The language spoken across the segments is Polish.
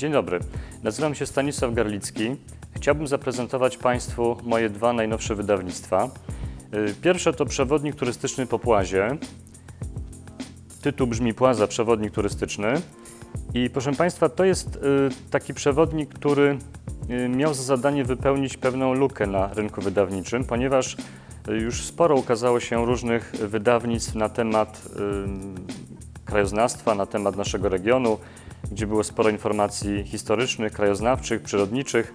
Dzień dobry, nazywam się Stanisław Garlicki. Chciałbym zaprezentować Państwu moje dwa najnowsze wydawnictwa. Y, Pierwsze to przewodnik turystyczny po Płazie. Tytuł brzmi Płaza, przewodnik turystyczny. I proszę Państwa, to jest y, taki przewodnik, który y, miał za zadanie wypełnić pewną lukę na rynku wydawniczym, ponieważ już sporo ukazało się różnych wydawnictw na temat krajoznawstwa, na temat naszego regionu, gdzie było sporo informacji historycznych, krajoznawczych, przyrodniczych.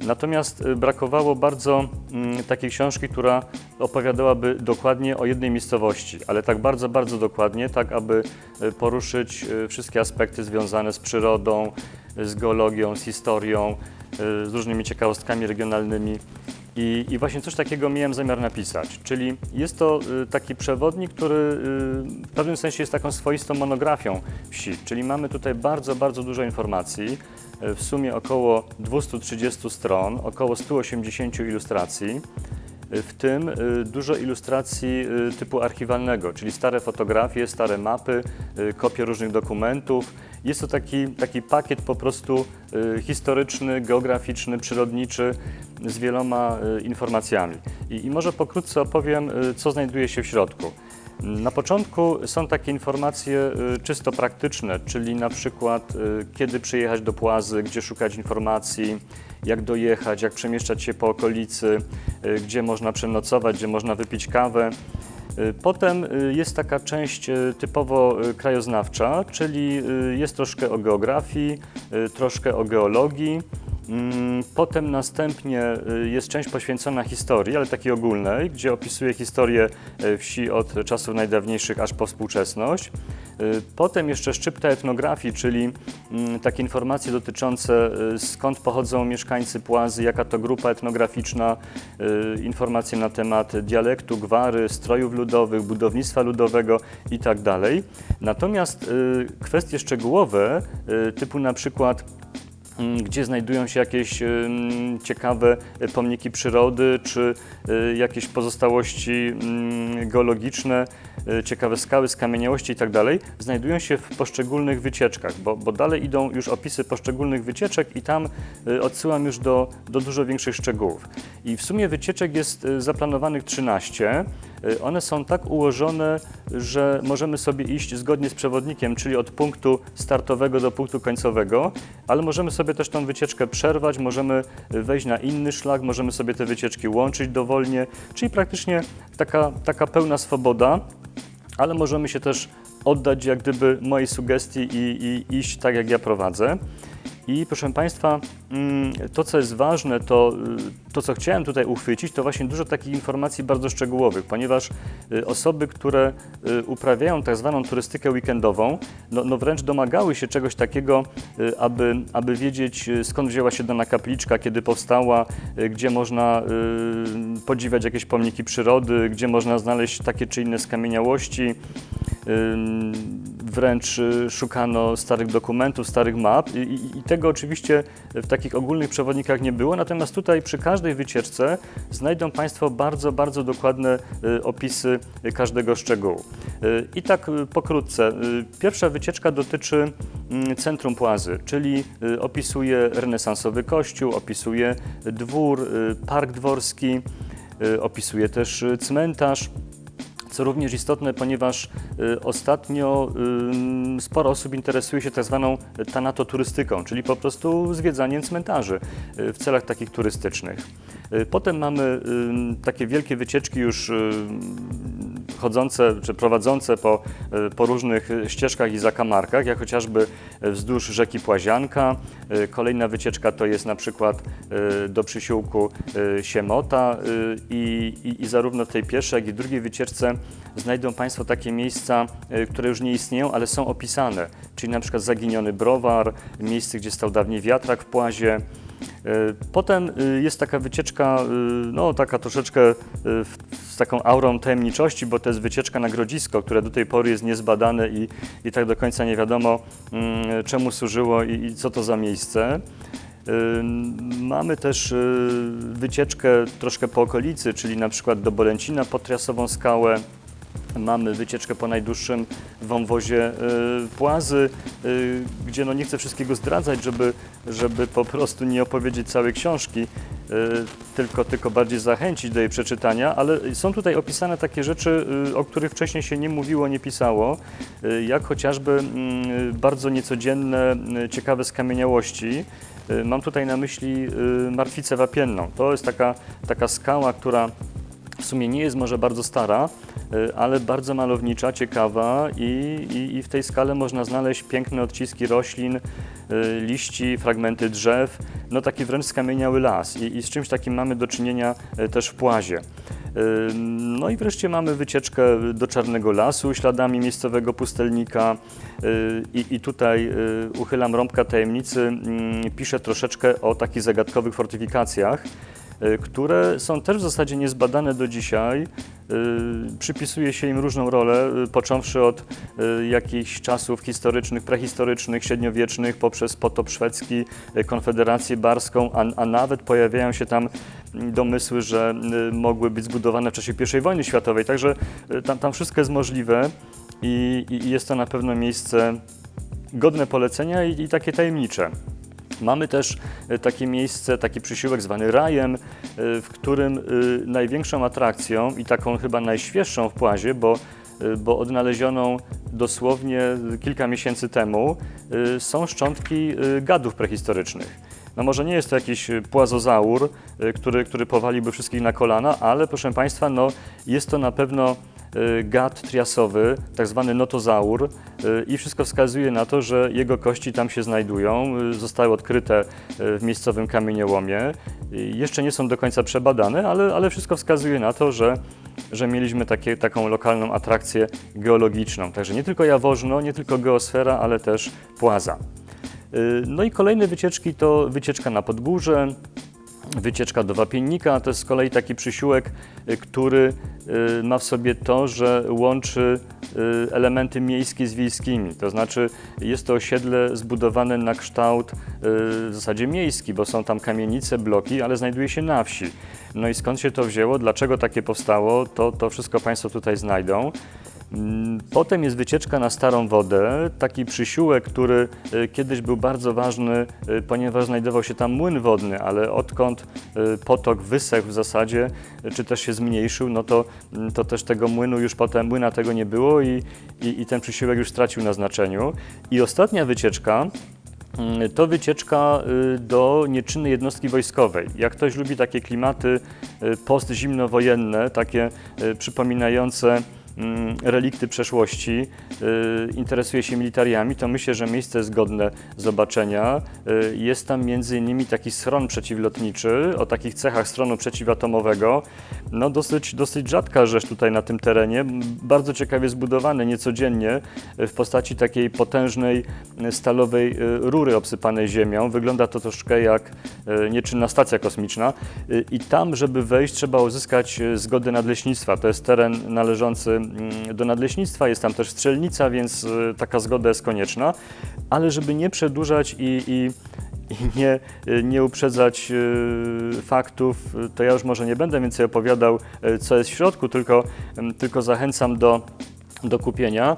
Natomiast y, brakowało bardzo mm, takiej książki, która opowiadałaby dokładnie o jednej miejscowości, ale tak bardzo, bardzo dokładnie, tak aby y, poruszyć y, wszystkie aspekty związane z przyrodą, z geologią, z historią, z różnymi ciekawostkami regionalnymi. I, I właśnie coś takiego miałem zamiar napisać. Czyli jest to y, taki przewodnik, który y, w pewnym sensie jest taką swoistą monografią wsi. Czyli mamy tutaj bardzo, bardzo dużo informacji, y, w sumie około 230 stron, około 180 ilustracji. W tym dużo ilustracji typu archiwalnego, czyli stare fotografie, stare mapy, kopie różnych dokumentów. Jest to taki, taki pakiet po prostu y, historyczny, geograficzny, przyrodniczy z wieloma y, informacjami. I, I może pokrótce opowiem, y, co znajduje się w środku. Na początku są takie informacje czysto praktyczne, czyli na przykład kiedy przyjechać do Płazy, gdzie szukać informacji, jak dojechać, jak przemieszczać się po okolicy, gdzie można przenocować, gdzie można wypić kawę. Y, Potem y, jest taka część y, typowo krajoznawcza, czyli jest troszkę o geografii, troszkę o geologii. Mm, Potem następnie jest część poświęcona historii, ale takiej ogólnej, gdzie opisuje historię y, wsi od czasów najdawniejszych aż po współczesność. Y, Potem jeszcze szczypta etnografii, czyli mm, takie informacje dotyczące y, skąd pochodzą mieszkańcy Płazy, jaka to grupa etnograficzna, y, informacje na temat dialektu, gwary, strojów ludowych, budownictwa ludowego itd. Natomiast y, kwestie szczegółowe, typu na przykład gdzie znajdują się jakieś ciekawe y, pomniki przyrody, czy y, jakieś pozostałości mm, geologiczne, y, ciekawe skały, skamieniałości itd., znajdują się w poszczególnych wycieczkach, bo, bo dalej idą już opisy poszczególnych wycieczek i tam odsyłam już do, do dużo większych szczegółów. I w sumie wycieczek jest zaplanowanych 13. Y, One są tak ułożone, że możemy sobie iść zgodnie z przewodnikiem, czyli od punktu startowego do punktu końcowego, ale możemy sobie też tą wycieczkę przerwać, możemy wejść na inny szlak, możemy sobie te wycieczki łączyć dowolnie, czyli praktycznie taka, taka pełna swoboda, ale możemy się też oddać jak gdyby mojej sugestii i, i iść tak, jak ja prowadzę. I proszę Państwa, mm, to co jest ważne, to, y, to co chciałem tutaj uchwycić, to właśnie dużo takich informacji bardzo szczegółowych, ponieważ y, osoby, które y, uprawiają tak zwaną turystykę weekendową, no, no wręcz domagały się czegoś takiego, aby, aby wiedzieć skąd wzięła się dana kapliczka, kiedy powstała, gdzie można podziwiać jakieś pomniki przyrody, gdzie można znaleźć takie czy inne skamieniałości. Wręcz y, szukano starych dokumentów, starych map i, i, i tego oczywiście w takich ogólnych przewodnikach nie było, natomiast tutaj przy każdej wycieczce znajdą Państwo bardzo, bardzo dokładne y, opisy każdego szczegółu. Y, I tak pokrótce. Pierwsza wycieczka dotyczy mm, centrum Płazy, czyli opisuje renesansowy kościół, opisuje dwór, park dworski, opisuje też cmentarz. Co również istotne, ponieważ y, ostatnio sporo osób interesuje się tak zwaną tanatoturystyką, czyli po prostu zwiedzaniem cmentarzy y, w celach takich turystycznych. Y, Potem mamy takie wielkie wycieczki już chodzące czy prowadzące po, y, po różnych ścieżkach i zakamarkach, jak chociażby y, wzdłuż rzeki Płazianka. Y, Kolejna wycieczka to jest na przykład do przysiłku Siemota i, i, i zarówno w tej pierwszej, jak i drugiej wycieczce znajdą Państwo takie miejsca, które już nie istnieją, ale są opisane, czyli na przykład zaginiony browar, miejsce, gdzie stał dawniej wiatrak w Płazie. Y, Potem y, jest taka wycieczka, y, no taka troszeczkę z taką aurą tajemniczości, bo to jest wycieczka na Grodzisko, które do tej pory jest niezbadane i, i tak do końca nie wiadomo mm, czemu służyło i, i co to za miejsce. Mamy też wycieczkę troszkę po okolicy, czyli na przykład do Bolęcina pod Triasową Skałę, Mamy wycieczkę po najdłuższym wąwozie y, Płazy, y, gdzie no nie chcę wszystkiego zdradzać, żeby, żeby po prostu nie opowiedzieć całej książki, y, tylko, tylko bardziej zachęcić do jej przeczytania, ale są tutaj opisane takie rzeczy, o których wcześniej się nie mówiło, nie pisało, jak chociażby mm, bardzo niecodzienne, ciekawe skamieniałości. Mam tutaj na myśli martwicę wapienną. To jest taka, taka skała, która w sumie nie jest może bardzo stara, y, ale bardzo malownicza, ciekawa i, i, i w tej skale można znaleźć piękne odciski roślin, y, liści, fragmenty drzew, no taki wręcz skamieniały las. I, i z czymś takim mamy do czynienia y, też w Płazie. No i wreszcie mamy wycieczkę do Czarnego Lasu śladami miejscowego pustelnika. I, i tutaj uchylam rąbka tajemnicy, mm, piszę troszeczkę o takich zagadkowych fortyfikacjach, które są też w zasadzie niezbadane do dzisiaj. Y, Przypisuje się im różną rolę, y, począwszy od y, jakichś czasów historycznych, prehistorycznych, średniowiecznych, poprzez potop szwedzki, y, Konfederację Barską, a, a nawet pojawiają się tam mm, domysły, że y, mogły być zbudowane w czasie I wojny światowej. Także y, tam, tam wszystko jest możliwe i, i jest to na pewno miejsce godne polecenia i, i takie tajemnicze. Mamy też e, takie miejsce, taki przysiłek zwany rajem, w którym e, największą atrakcją i taką chyba najświeższą w Płazie, bo, e, bo odnalezioną dosłownie kilka miesięcy temu, są szczątki gadów prehistorycznych. No może nie jest to jakiś płazozaur, który, który powaliłby wszystkich na kolana, ale proszę Państwa, no, jest to na pewno gad triasowy, tak zwany notozaur e, i wszystko wskazuje na to, że jego kości tam się znajdują, e, zostały odkryte w miejscowym kamieniołomie. Jeszcze nie są do końca przebadane, ale, ale wszystko wskazuje na to, że, że mieliśmy takie, taką lokalną atrakcję geologiczną. Także nie tylko Jaworzno, nie tylko geosfera, ale też Płaza. Y, No i kolejne wycieczki to wycieczka na Podgórze, wycieczka do Wapiennika. To jest z kolei taki przysiłek, y, który y, ma w sobie to, że łączy y, elementy miejskie z wiejskimi. To znaczy jest to osiedle zbudowane na kształt w zasadzie miejski, bo są tam kamienice, bloki, ale znajduje się na wsi. No i skąd się to wzięło, dlaczego takie powstało, to, to wszystko Państwo tutaj znajdą. Mm, Potem jest wycieczka na Starą Wodę, taki przysiółek, który y, kiedyś był bardzo ważny, y, ponieważ znajdował się tam młyn wodny, ale odkąd y, potok wysechł w zasadzie, czy też się zmniejszył, no to, mm, to też tego młynu już potem, młyna tego nie było i, i, i ten przysiółek już stracił na znaczeniu. I ostatnia wycieczka, Mm, to wycieczka y, do nieczynnej jednostki wojskowej. Jak ktoś lubi takie klimaty y, postzimnowojenne, takie y, przypominające relikty przeszłości, y, interesuje się militariami, to myślę, że miejsce jest godne zobaczenia. Y, Jest tam między innymi taki schron przeciwlotniczy o takich cechach stronu przeciwatomowego. No dosyć, dosyć rzadka rzecz tutaj na tym terenie, bardzo ciekawie zbudowany niecodziennie y, w postaci takiej potężnej stalowej rury obsypanej ziemią. Wygląda to troszkę jak nieczynna stacja kosmiczna i tam, żeby wejść, trzeba uzyskać zgodę nadleśnictwa. To jest teren należący mm, do nadleśnictwa, jest tam też strzelnica, więc y, taka zgoda jest konieczna, ale żeby nie przedłużać i, i i nie, y, nie uprzedzać y, faktów, to ja już może nie będę więcej opowiadał, co jest w środku, tylko, ym, tylko zachęcam do, do kupienia.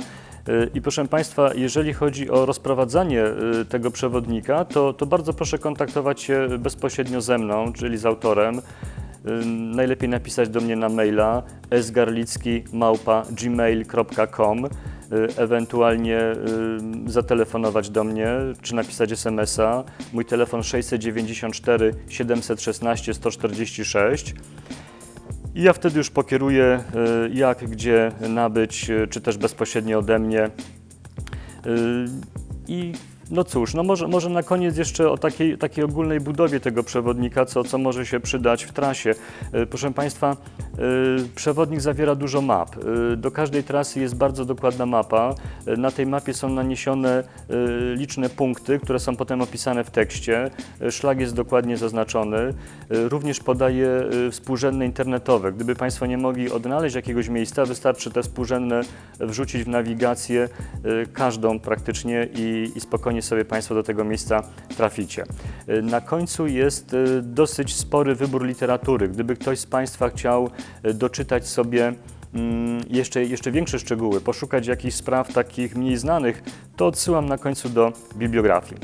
I proszę Państwa, jeżeli chodzi o rozprowadzanie tego przewodnika, to, to bardzo proszę kontaktować się bezpośrednio ze mną, czyli z autorem. Najlepiej napisać do mnie na maila sgarlicki.gmail.com y, ewentualnie zatelefonować do mnie, czy napisać SMS-a. Mój telefon 694 716 146. I ja wtedy już pokieruję, y, jak, gdzie nabyć, y, czy też bezpośrednio ode mnie. I no cóż, no może, może na koniec jeszcze o takiej, takiej ogólnej budowie tego przewodnika, co, co może się przydać w trasie. Y, Proszę Państwa, przewodnik zawiera dużo map. Y, Do każdej trasy jest bardzo dokładna mapa. Y, Na tej mapie są naniesione y, liczne punkty, które są potem opisane w tekście. Y, Szlak jest dokładnie zaznaczony. Y, Również podaje y, współrzędne internetowe. Gdyby Państwo nie mogli odnaleźć jakiegoś miejsca, wystarczy te współrzędne wrzucić w nawigację, y, każdą praktycznie i, i spokojnie sobie Państwo do tego miejsca traficie. Y, Na końcu jest y, dosyć spory wybór literatury. Gdyby ktoś z Państwa chciał y, doczytać sobie mm, jeszcze, jeszcze większe szczegóły, poszukać jakichś spraw takich mniej znanych, to odsyłam na końcu do bibliografii.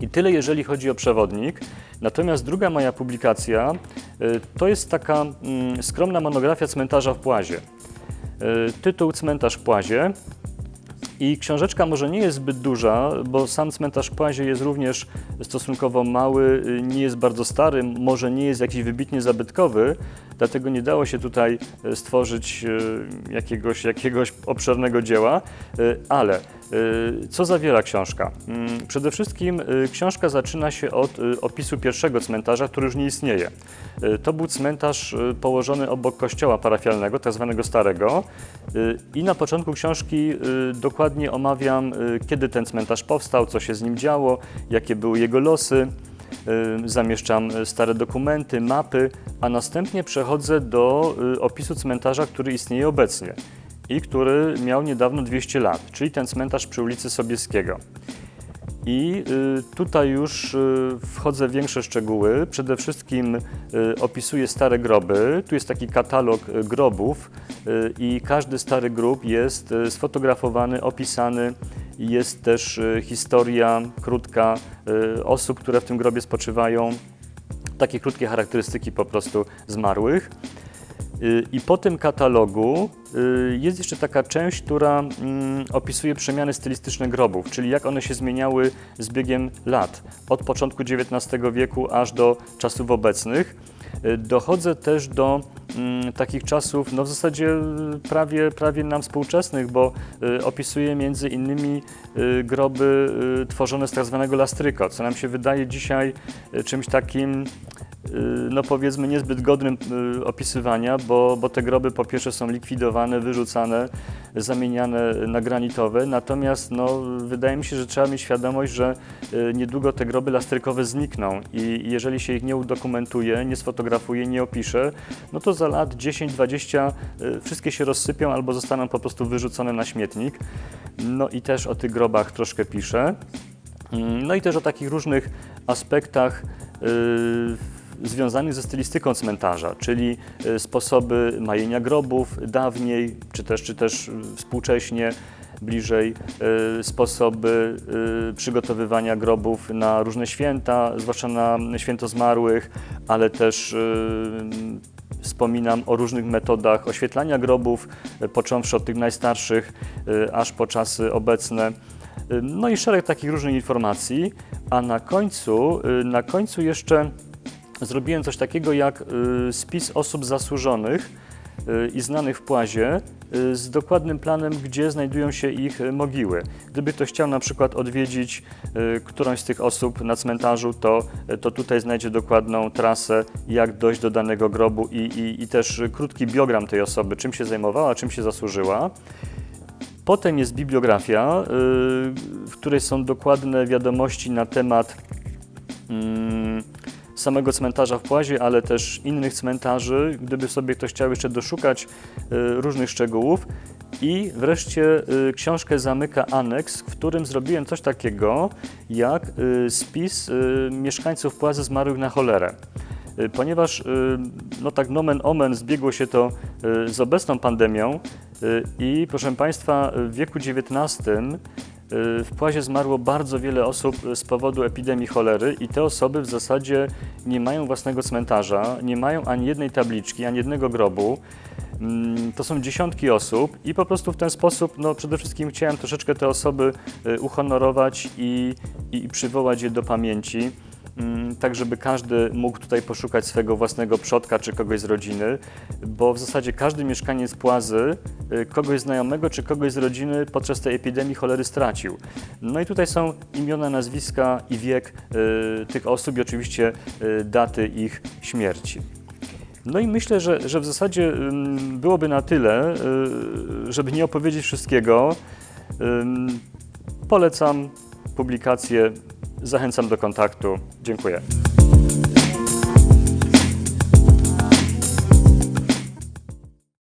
I tyle, jeżeli chodzi o przewodnik. Natomiast druga moja publikacja y, to jest taka mm, skromna monografia cmentarza w Płazie. Y, Tytuł Cmentarz w Płazie. I książeczka może nie jest zbyt duża, bo sam cmentarz w Płazie jest również stosunkowo mały, nie jest bardzo stary, może nie jest jakiś wybitnie zabytkowy, dlatego nie dało się tutaj y, stworzyć y, jakiegoś, jakiegoś obszernego dzieła, y, ale co zawiera książka? Mm, Przede wszystkim książka zaczyna się od opisu pierwszego cmentarza, który już nie istnieje. To był cmentarz położony obok kościoła parafialnego, tak zwanego starego. I na początku książki dokładnie omawiam, kiedy ten cmentarz powstał, co się z nim działo, jakie były jego losy. Y, Zamieszczam y, stare dokumenty, mapy, a następnie przechodzę do y, opisu cmentarza, który istnieje obecnie i który miał niedawno 200 lat, czyli ten cmentarz przy ulicy Sobieskiego. I y, tutaj już y, wchodzę w większe szczegóły. Przede wszystkim y, opisuję stare groby. Tu jest taki katalog grobów i każdy stary grób jest sfotografowany, opisany. Jest też historia krótka osób, które w tym grobie spoczywają. Takie krótkie charakterystyki po prostu zmarłych. I po tym katalogu y, jest jeszcze taka część, która mm, opisuje przemiany stylistyczne grobów, czyli jak one się zmieniały z biegiem lat, od początku XIX wieku aż do czasów obecnych. Dochodzę też do mm, takich czasów, no w zasadzie y, prawie, prawie nam współczesnych, bo y, opisuje między innymi y, groby tworzone z tak zwanego lastryko, co nam się wydaje dzisiaj czymś takim no powiedzmy niezbyt godnym opisywania, bo, bo te groby po pierwsze są likwidowane, wyrzucane, zamieniane na granitowe, natomiast no, wydaje mi się, że trzeba mieć świadomość, że y, niedługo te groby lastrykowe znikną i jeżeli się ich nie udokumentuje, nie sfotografuje, nie opisze, no to za lat 10-20 y, wszystkie się rozsypią albo zostaną po prostu wyrzucone na śmietnik. No i też o tych grobach troszkę piszę. Mm, No i też o takich różnych aspektach y, związanych ze stylistyką cmentarza, czyli y, sposoby majenia grobów dawniej, czy też, czy też y, współcześnie, bliżej, y, sposoby przygotowywania grobów na różne święta, zwłaszcza na święto zmarłych, ale też Wspominam o różnych metodach oświetlania grobów, począwszy od tych najstarszych, aż po czasy obecne. No i szereg takich różnych informacji, a na końcu, na końcu jeszcze zrobiłem coś takiego jak y, spis osób zasłużonych y, i znanych w Płazie y, z dokładnym planem, gdzie znajdują się ich mogiły. Gdyby ktoś chciał na przykład odwiedzić którąś z tych osób na cmentarzu, to, to tutaj znajdzie dokładną trasę, jak dojść do danego grobu i, i, i też krótki biogram tej osoby, czym się zajmowała, czym się zasłużyła. Potem jest bibliografia, w której są dokładne wiadomości na temat mm, samego cmentarza w Płazie, ale też innych cmentarzy, gdyby sobie ktoś chciał jeszcze doszukać y, różnych szczegółów. I wreszcie y, książkę zamyka aneks, w którym zrobiłem coś takiego jak y, spis mieszkańców Płazy zmarłych na cholerę. Ponieważ, no tak nomen omen, zbiegło się to z obecną pandemią i proszę Państwa, w wieku XIX w Płazie zmarło bardzo wiele osób z powodu epidemii cholery i te osoby w zasadzie nie mają własnego cmentarza, nie mają ani jednej tabliczki, ani jednego grobu. Mm, To są dziesiątki osób i po prostu w ten sposób, no przede wszystkim chciałem troszeczkę te osoby y, uhonorować i, i przywołać je do pamięci tak żeby każdy mógł tutaj poszukać swego własnego przodka czy kogoś z rodziny, bo w zasadzie każdy mieszkaniec Płazy y, kogoś znajomego czy kogoś z rodziny podczas tej epidemii cholery stracił. No i tutaj są imiona, nazwiska i wiek y, tych osób i oczywiście y, daty ich śmierci. No i myślę, że, że w zasadzie byłoby na tyle, żeby nie opowiedzieć wszystkiego. Polecam publikację, zachęcam do kontaktu. Dziękuję.